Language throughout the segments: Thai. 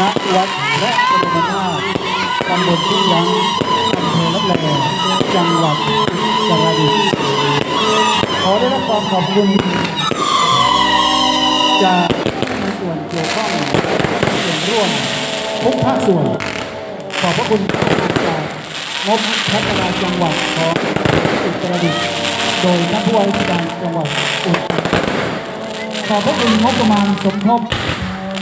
ณวัดพระบรมธาตุตำบลทุ่งยังอำเภอละแลจังหวัดสระบุรีขอได้รับความขอบคุณ จากในส่วนเกี่ยวข้องส่วนร่วมทุกภาคส่วน ขอบพระคุณจากงบพัฒนาจังหวัดของอุตรดิตถ์โดยท่านผู้ว่าราชการจังหวัดอุตรดิตถ์ขอบพระคุณงบประมาณสมทบ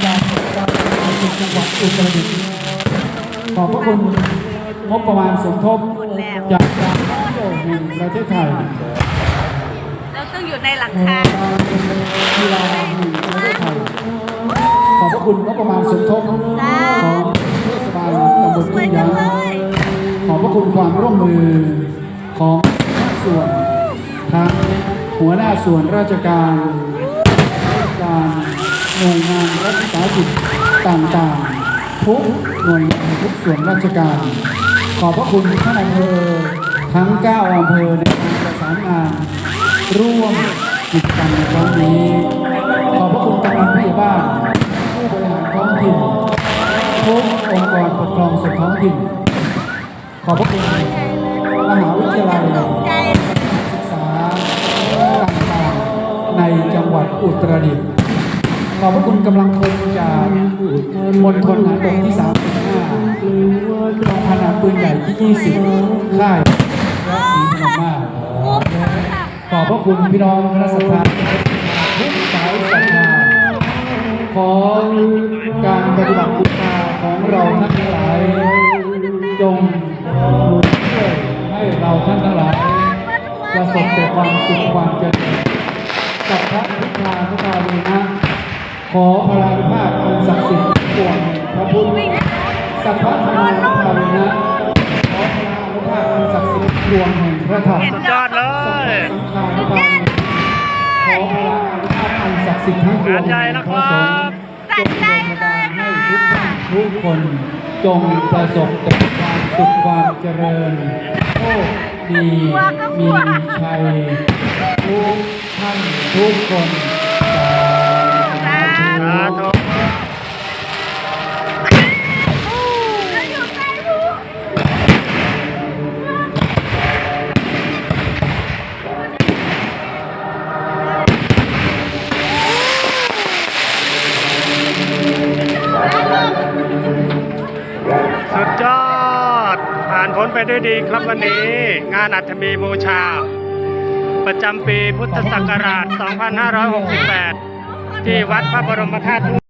จากการ ศึกจังหวัดอุตรดิตถ์ขอบพระคุณงบประมาณสมทบจากการท่องเที่ยวแห่งประเทศไทยเราต้องอยู่ในหลังคากีฬาแห่งประเทศไทยขอบพระคุณงบประมาณสมทบของเทศบาลตำบลทุ่ยงยางขอบพระคุณความร่วมมือของภาคส่วนทั้งหัวหน้าส่วนราชการราชการหน่วยงานรัฐวิสาหกิจ ต่างๆ ทุกหน่วยงานทุกส่วนราชการ ขอบพระคุณท่านอำเภอทั้ง9อำเภอในการประสานงานร่วมกิจกรรมในครั้งนี้ ขอบพระคุณกำนันผู้ใหญ่บ้านผู้บริหารท้องถิ่นทุกองค์กรปกครองส่วนท้องถิ่น ขอบพระคุณมหาวิทยาลัยศึกษาต่างๆในจังหวัดอุตรดิตถ์ ขอบพระคุณกำลังพลจากมณฑลทหารบกที่35กองพันทหาปืนใหญ่ที่ 20 ค่ายและศรีธรรมาชงบค่ะขอบพระคุณพี่น้องคณะสัตยาทุกสายศรัทธาขอการปฏิบัติบูชาของเราทั้งหลายจงช่วยให้เราท่านทั้งหลายประสบแต่ความสุขความเจริญสับพพะพุทธาพุทธาเวนะ ขอพลานุภาพอันศักดิ์สิทธิ์ปวงพระพุทธสัพพะธรรมนุภาเวนะขอพลานุภาพอันศักดิ์สิทธิ์ปวงแห่งพระธรรมเห็นยอดเลยสังฆานุภาพขอพระอนุภาพอันศักดิ์สิทธิ์ทั้งปวงงานใหญ่นะครับจัดใจเลยค่ะให้ทุกท่านทุกคนจงประสบแต่ความสุขความเจริญโชคดีมีชัยทุกท่านทุกคน ดผ่านพ้นไปด้วยดีครับวันนี้ งานอัฐมีบูชา ประจำปีพุทธศักราช 2568 ที่วัดพระบรมธาตุ